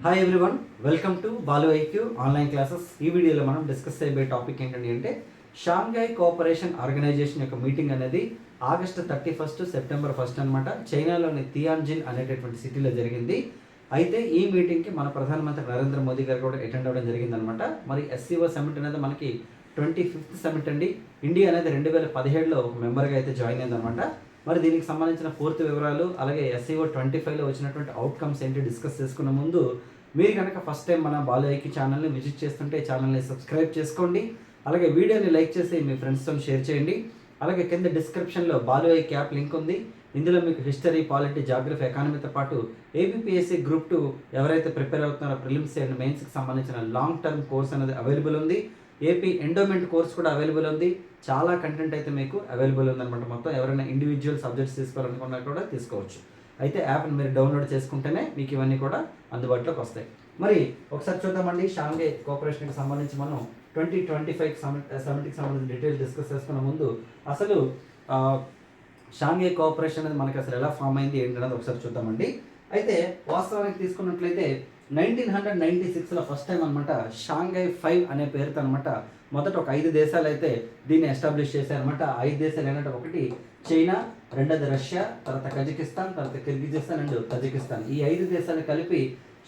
Hi everyone welcome to Balu IQ online classes ఈ వీడియోలో మనం డిస్కస్ చేయబోయే టాపిక్ ఏంటంటే అంటే షాంఘై కోఆపరేషన్ ఆర్గనైజేషన్ యొక్క మీటింగ్ అనేది August thirty first September first అనమాట చైనాలోని తియాన్జిన్ అనేటటువంటి సిటీలో జరిగింది. అయితే ఈ మీటింగ్కి మన ప్రధానమంత్రి నరేంద్ర మోదీ గారు కూడా అటెండ్ అవ్వడం జరిగిందనమాట మరి ఎస్సీఓ సమిట్ అనేది మనకి ట్వంటీ ఫిఫ్త్ సమిట్ అండి. ఇండియా అనేది రెండు వేల పదిహేడులో ఒక మెంబర్గా అయితే జాయిన్ అయిందనమాట మరి దీనికి సంబంధించిన పూర్తి వివరాలు అలాగే ఎస్సీఓ ట్వంటీ ఫైవ్లో వచ్చినటువంటి అవుట్కమ్స్ ఏంటి డిస్కస్ చేసుకునే ముందు మీరు కనుక ఫస్ట్ టైం మన బాలయ్యకి ఛానల్ని విజిట్ చేస్తుంటే ఛానల్ని సబ్స్క్రైబ్ చేసుకోండి. అలాగే వీడియోని లైక్ చేసి మీ ఫ్రెండ్స్తో షేర్ చేయండి. అలాగే కింద డిస్క్రిప్షన్లో బాలయ్య క్యాప్ లింక్ ఉంది. ఇందులో మీకు హిస్టరీ పాలిటీ జాగ్రఫీ ఎకానమీతో పాటు ఏబిపిఎస్సి గ్రూప్ టూ ఎవరైతే ప్రిపేర్ అవుతున్నారో ప్రిలిమ్స్ అండ్ మెయిన్స్కి సంబంధించిన లాంగ్ టర్మ్ కోర్స్ అనేది అవైలబుల్ ఉంది. ఏపీ ఎండోమెంట్ కోర్స్ కూడా అవైలబుల్ ఉంది. చాలా కంటెంట్ అయితే మీకు అవైలబుల్ ఉందన్నమాట మొత్తం. ఎవరైనా ఇండివిజువల్ సబ్జెక్ట్స్ తీసుకోవాలనుకున్నా కూడా తీసుకోవచ్చు. అయితే యాప్ని మీరు డౌన్లోడ్ చేసుకుంటేనే మీకు ఇవన్నీ కూడా అందుబాటులోకి వస్తాయి. మరి ఒకసారి చూద్దామండి. షాంఘై కోఆపరేషన్కి సంబంధించి మనం ట్వంటీ ట్వంటీ ఫైవ్ సమిట్ సమిట్కి సంబంధించిన డీటెయిల్ డిస్కస్ చేసుకున్న ముందు అసలు షాంగే షాంఘై కోఆపరేషన్ అనేది మనకి అసలు ఎలా ఫామ్ అయింది ఏంటనేది ఒకసారి చూద్దామండి. అయితే వాస్తవానికి తీసుకున్నట్లయితే నైన్టీన్ హండ్రెడ్ నైన్టీ సిక్స్లో ఫస్ట్ టైం అనమాట షాంఘై ఫైవ్ అనే పేరుతో అనమాట మొదట ఒక ఐదు దేశాలు అయితే దీన్ని ఎస్టాబ్లిష్ చేశారనమాట ఐదు దేశాలు ఏంటంటే ఒకటి చైనా రెండోది రష్యా తర్వాత కజకిస్తాన్ తర్వాత కిర్గిజిస్తాన్ అండ్ తజికిస్తాన్. ఈ ఐదు దేశాలు కలిపి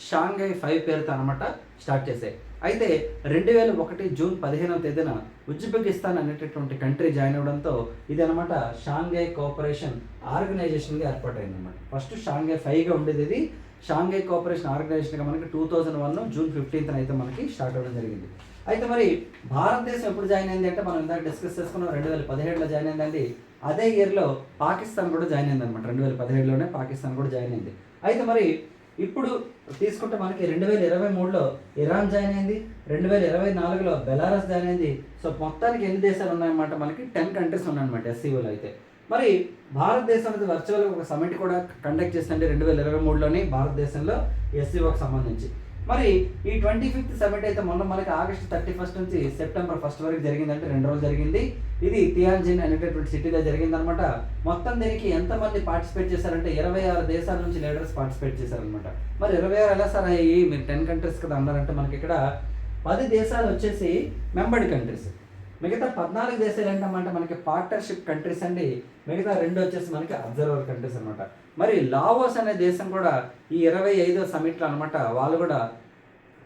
షాంఘై ఫైవ్ పేరుతో అనమాట స్టార్ట్ చేశాయి. అయితే రెండు వేల ఒకటి జూన్ పదిహేనవ తేదీన ఉజ్బెకిస్తాన్ అనేటటువంటి కంట్రీ జాయిన్ అవ్వడంతో ఇది అనమాట షాంఘై కోఆపరేషన్ ఆర్గనైజేషన్గా ఏర్పాటైంది అనమాట ఫస్ట్ షాంఘై ఫైవ్గా ఉండేది ఇది. షాంఘై కోఆపరేషన్ ఆర్గనైజేషన్గా మనకి టూ థౌజండ్ వన్ జూన్ ఫిఫ్టీన్త్న అయితే మనకి స్టార్ట్ అవ్వడం జరిగింది. అయితే మరి భారతదేశం ఎప్పుడు జాయిన్ అయింది అంటే మనం ఇందాక డిస్కస్ చేసుకున్నాం రెండు వేల పదిహేడులో జాయిన్ అయిందండి. అదే ఇయర్లో పాకిస్తాన్ కూడా జాయిన్ అయింది అనమాట రెండు వేల పదిహేడులోనే పాకిస్తాన్ కూడా జాయిన్ అయింది. అయితే మరి ఇప్పుడు తీసుకుంటే మనకి రెండు వేల ఇరవై మూడులో ఇరాన్ జాయిన్ అయింది రెండు వేల ఇరవై నాలుగులో బెలారస్ జాయిన్ అయింది. సో మొత్తానికి ఎన్ని దేశాలు ఉన్నాయన్నమాట మనకి? టెన్ కంట్రీస్ ఉన్నాయన్నమాట ఎస్సీఓలో అయితే. మరి భారతదేశం అనేది వర్చువల్గా ఒక సమిట్ కూడా కండక్ట్ చేసిందండి రెండు వేల ఇరవై మూడులోని భారతదేశంలో ఎస్సీఓకి సంబంధించి. మరి ఈ ట్వంటీ ఫిఫ్త్ సమిట్ అయితే మొన్న మనకి ఆగస్ట్ థర్టీ ఫస్ట్ నుంచి సెప్టెంబర్ ఫస్ట్ వరకు జరిగిందంటే రెండు రోజులు జరిగింది. ఇది తియాన్జిన్ అనేటటువంటి సిటీలో జరిగిందనమాట మొత్తం దీనికి ఎంతమంది పార్టిసిపేట్ చేశారంటే ఇరవై ఆరు దేశాల నుంచి లీడర్స్ పార్టిసిపేట్ చేశారనమాట మరి ఇరవై ఆరు ఎలా సార్ అయ్యి మీరు టెన్ కంట్రీస్ కదా అన్నారంటే మనకి ఇక్కడ పది దేశాలు వచ్చేసి మెంబర్డ్ కంట్రీస్ మిగతా పద్నాలుగు దేశాలు ఏంటంటే మనకి పార్ట్నర్షిప్ కంట్రీస్ అండి. మిగతా రెండు వచ్చేసి మనకి అబ్జర్వర్ కంట్రీస్ అనమాట మరి లావోస్ అనే దేశం కూడా ఈ ఇరవై ఐదో సమిట్లో అనమాట వాళ్ళు కూడా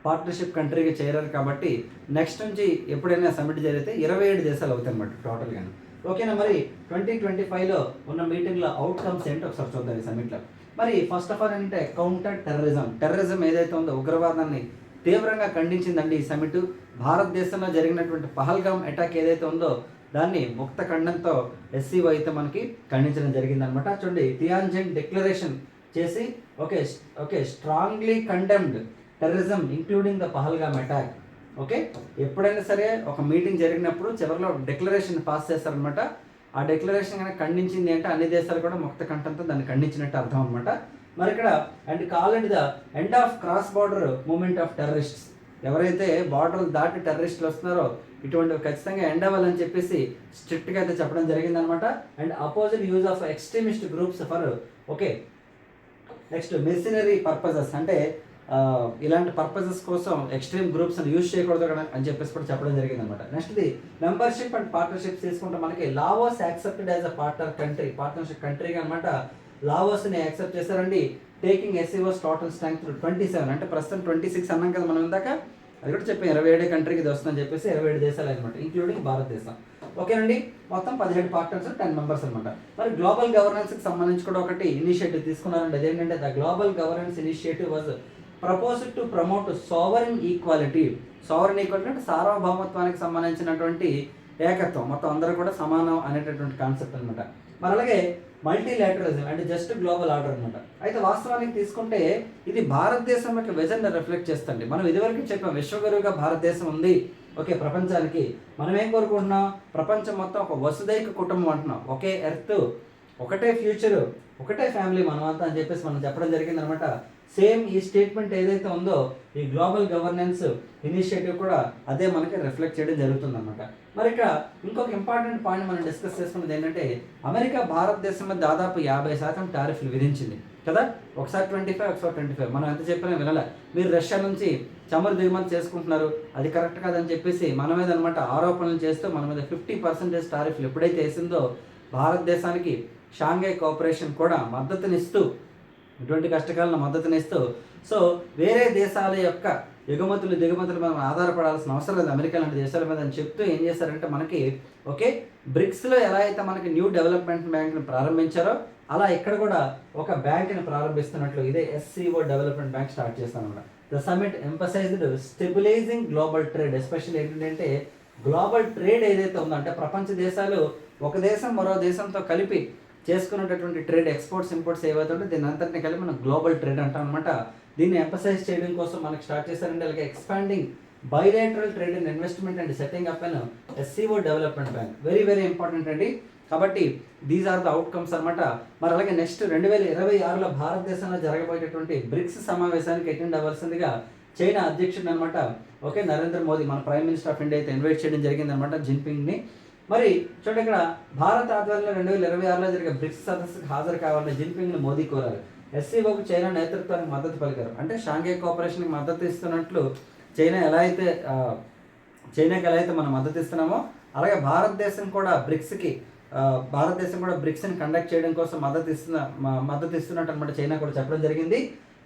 పార్ట్నర్షిప్ కంట్రీకి చేరారు కాబట్టి నెక్స్ట్ నుంచి ఎప్పుడైనా సమిట్ జరిగితే ఇరవై ఏడు దేశాలు అవుతాయి అనమాట టోటల్గా ఓకేనా మరి ట్వంటీ ట్వంటీ ఫైవ్లో ఉన్న మీటింగ్లో అవుట్కమ్స్ ఏంటో ఒకసారి చూద్దాం ఈ సమిట్లో మరి ఫస్ట్ ఆఫ్ ఆల్ ఏంటంటే కౌంటర్ టెర్రరిజం టెర్రరిజం ఏదైతే ఉందో ఉగ్రవాదాన్ని తీవ్రంగా ఖండించిందండి ఈ సమిట్ భారతదేశంలో జరిగినటువంటి పహల్గామ్ అటాక్ ఏదైతే ఉందో దాన్ని ముక్త ఖండంతో ఎస్సీఓ అయితే మనకి ఖండించడం జరిగిందనమాట. చూడండి తియాన్జెన్ డిక్లరేషన్ చేసి okay okay strongly condemned terrorism including the Pahalgam attack okay ఎప్పుడైనా సరే ఒక మీటింగ్ జరిగినప్పుడు చివరిలో డిక్లరేషన్ పాస్ చేస్తారనమాట. ఆ డిక్లరేషన్ కనుక ఖండించింది అంటే అన్ని దేశాలు కూడా ముక్త కంఠంతో దాన్ని ఖండించినట్టు అర్థం అనమాట మరి ఇక్కడ and call and the end of cross border movement of terrorists ఎవరైతే బార్డర్ దాటి టెర్రరిస్టులు వస్తున్నారో ఇటువంటివి ఖచ్చితంగా ఎండ్ అవ్వాలని చెప్పేసి స్ట్రిక్ట్గా అయితే చెప్పడం జరిగిందనమాట. And opposite use of extremist groups for okay next machinery purposes అంటే ఇలాంటి పర్పజెస్ కోసం ఎక్స్ట్రీమ్ గ్రూప్స్ యూజ్ చేయకూడదు కదా అని చెప్పేసి కూడా చెప్పడం జరిగింది అనమాట నెక్స్ట్ మెంబర్షిప్ అండ్ పార్ట్నర్షిప్ తీసుకుంటే మనకి Laos accepted as a partner country partnership కంట్రీగా అనమాట. లావోస్ని యాక్సెప్ట్ చేశారండి. టేకింగ్ ఎస్సీఓస్ టోటల్ స్ట్రెంగ్త్ ట్వంటీ సెవెన్ అంటే ప్రస్తుతం ట్వంటీ సిక్స్ అన్నాం కదా మనం ఇందాక. అది కూడా చెప్పాం ఇరవై ఏడు కంట్రీకి ఇది వస్తుందని చెప్పేసి ఇరవై ఏడు దేశాలు అనమాట ఇంక్లూడింగ్ భారతదేశం. ఓకేనండి? మొత్తం పదిహేడు పార్ట్నర్స్ టెన్ మెంబర్స్ అనమాట మరి గ్లోబల్ గవర్నెన్స్కి సంబంధించి కూడా ఒకటి ఇనిషియేటివ్ తీసుకున్నారండి. అదేంటంటే the global governance initiative was propose to promote sovereign equality sovereign equality అంటే సార్వభౌమత్వానికి సంబంధించినటువంటి ఏకత్వం. మొత్తం అందరూ కూడా సమానం అనేటటువంటి కాన్సెప్ట్ అనమాట మరి అలాగే మల్టీలాటరలిజం అంటే జస్ట్ గ్లోబల్ ఆర్డర్ అనమాట అయితే వాస్తవానికి తీసుకుంటే ఇది భారతదేశం యొక్క విజన్ రిఫ్లెక్ట్ చేస్తుంది. మనం ఇదివరకు చెప్పాం విశ్వగురువుగా భారతదేశం ఉంది. ఓకే ప్రపంచానికి మనం ఏం కోరుకుంటున్నాం? ప్రపంచం మొత్తం ఒక వసుదైక కుటుంబం అంటున్నాం. ఒకే ఎర్త్ ఒకటే ఫ్యూచర్ ఒకటే ఫ్యామిలీ మనమంతా అని చెప్పేసి మనం చెప్పడం జరిగింది అనమాట సేమ్ ఈ స్టేట్మెంట్ ఏదైతే ఉందో ఈ గ్లోబల్ గవర్నెన్స్ ఇనిషియేటివ్ కూడా అదే మనకి రిఫ్లెక్ట్ చేయడం జరుగుతుంది అనమాట మరి ఇక్కడ ఇంకొక ఇంపార్టెంట్ పాయింట్ మనం డిస్కస్ చేసుకున్నది ఏంటంటే అమెరికా భారతదేశం మీద దాదాపు యాభై శాతం టారిఫ్లు విధించింది. కదా? ఒకసారి ట్వంటీ ఫైవ్ ఒకసారి ట్వంటీ ఫైవ్. మనం ఎంత చెప్పినా వినలే. మీరు రష్యా నుంచి చమురు దిగుమతి చేసుకుంటున్నారు. అది కరెక్ట్ కాదని చెప్పేసి మన మీద అనమాట ఆరోపణలు చేస్తూ మన మీద ఫిఫ్టీ పర్సెంటేజ్ టారిఫ్లు ఎప్పుడైతే వేసిందో భారతదేశానికి షాంఘై కోఆపరేషన్ కూడా మద్దతునిస్తూ ఇటువంటి కష్టకాలను మద్దతునిస్తూ సో వేరే దేశాల యొక్క ఎగుమతులు దిగుమతులు మనం ఆధారపడాల్సిన అవసరం లేదు. అమెరికా లాంటి దేశాల మీద అని చెప్తూ ఏం చేశారంటే మనకి ఓకే బ్రిక్స్లో ఎలా అయితే మనకి న్యూ డెవలప్మెంట్ బ్యాంక్ని ప్రారంభించారో అలా ఇక్కడ కూడా ఒక బ్యాంక్ని ప్రారంభిస్తున్నట్లు ఇదే ఎస్సీఓ డెవలప్మెంట్ బ్యాంక్ స్టార్ట్ చేస్తాను అనమాట the summit emphasised stabilising global trade especially ఏంటంటే గ్లోబల్ ట్రేడ్ ఏదైతే ఉందో అంటే ప్రపంచ దేశాలు ఒక దేశం మరో దేశంతో కలిపి చేసుకున్నటువంటి ట్రేడ్ ఎక్స్పోర్ట్స్ ఇంపోర్ట్స్ ఏవైతే ఉంటే దీని అంతటిని కలిపి మనం గ్లోబల్ ట్రేడ్ అంటాం అనమాట దీన్ని ఎంపసైజ్ చేయడం కోసం మనకి స్టార్ట్ చేశారంటే అలాగే expanding bilateral trade and investment and setting up and SCO development bank very very important అండి. కాబట్టి దీస్ ఆర్ ద అవుట్కమ్స్ అనమాట మరి అలాగే నెక్స్ట్ రెండు వేల ఇరవై ఆరులో భారతదేశంలో జరగబోయేటటువంటి బ్రిక్స్ సమావేశానికి అటెండ్ అవ్వాల్సిందిగా చైనా అధ్యక్షుడు అనమాట ఓకే నరేంద్ర మోదీ మన ప్రైమ్ మినిస్టర్ ఆఫ్ ఇండియా అయితే ఇన్వైట్ చేయడం జరిగింది అనమాట జిన్పింగ్ని. మరి చూడండి ఇక్కడ భారత ఆధ్వర్యంలో రెండు వేల ఇరవై ఆరులో జరిగే బ్రిక్స్ సదస్సుకు హాజరు కావాలని జిన్పింగ్ను మోదీ కోరారు. ఎస్సీఓకు చైనా నేతృత్వానికి మద్దతు పలికారు. అంటే షాంఘై కోఆపరేషన్కి మద్దతు ఇస్తున్నట్లు చైనా ఎలా అయితే చైనాకి ఎలా అయితే మనం మద్దతు ఇస్తున్నామో అలాగే భారతదేశం కూడా బ్రిక్స్కి భారతదేశం కూడా బ్రిక్స్ని కండక్ట్ చేయడం కోసం మద్దతు ఇస్తున్న మద్దతు ఇస్తున్నట్టు అనమాట చైనా కూడా చెప్పడం జరిగింది.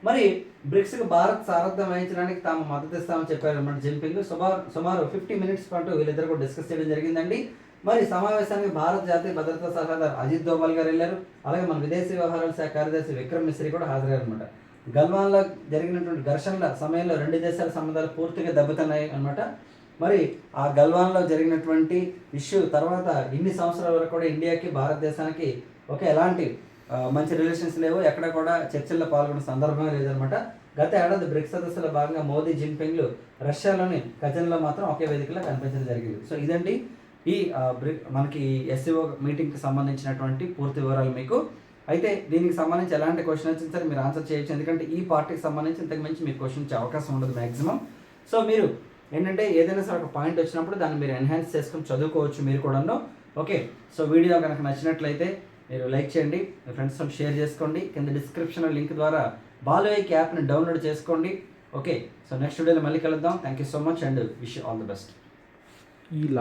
మరి బ్రిక్స్కి భారత్ సారథ్యం వహించడానికి తాము మద్దతు ఇస్తామని చెప్పారు అనమాట జిన్పింగ్. సుమారు సుమారు ఫిఫ్టీ మినిట్స్ పాటు వీళ్ళిద్దరు కూడా డిస్కస్ చేయడం జరిగిందండి. మరి సమావేశానికి భారత జాతీయ భద్రతా సలహాదారు అజిత్ దోవల్ గారు వెళ్ళారు. అలాగే మన విదేశీ వ్యవహారాల శాఖ కార్యదర్శి విక్రమ్ మిశ్రీ కూడా హాజరయ్యారనమాట గల్వాన్లో జరిగినటువంటి ఘర్షణల సమయంలో రెండు దేశాల సంబంధాలు పూర్తిగా దెబ్బతిన్నాయి అనమాట మరి ఆ గల్వాన్లో జరిగినటువంటి ఇష్యూ తర్వాత ఇన్ని సంవత్సరాల వరకు కూడా ఇండియాకి భారతదేశానికి ఒకే ఎలాంటి మంచి రిలేషన్స్ లేవు. ఎక్కడ కూడా చర్చల్లో పాల్గొన్న సందర్భమే లేదనమాట గత ఏడాది బ్రిక్స్ సదస్సులో భాగంగా మోదీ జిన్పింగ్లు రష్యాలోని కజన్లో మాత్రం ఒకే వేదికలో కనిపించడం జరిగింది. సో ఇదండి ఈ బ్రిక్ మనకి ఎస్సీఓ మీటింగ్కి సంబంధించినటువంటి పూర్తి వివరాలు మీకు. అయితే దీనికి సంబంధించి ఎలాంటి క్వశ్చన్ వచ్చినా సరే మీరు ఆన్సర్ చేయొచ్చు. ఎందుకంటే ఈ పార్టీకి సంబంధించి ఇంతకు మించి మీకు క్వశ్చన్ వచ్చే అవకాశం ఉండదు మ్యాక్సిమం సో మీరు ఏంటంటే ఏదైనా సరే ఒక పాయింట్ వచ్చినప్పుడు దాన్ని మీరు ఎన్హాన్స్ చేసుకుని చదువుకోవచ్చు మీరు కూడాను. ఓకే సో వీడియో కనుక నచ్చినట్లయితే మీరు లైక్ చేయండి. మీ ఫ్రెండ్స్తో షేర్ చేసుకోండి. కింద డిస్క్రిప్షన్ లింక్ ద్వారా బాలోయిక్ యాప్ని డౌన్లోడ్ చేసుకోండి. ఓకే సో నెక్స్ట్ వీడియోలో మళ్ళీ కలుద్దాం. Thank you so much and wish all the best ఈ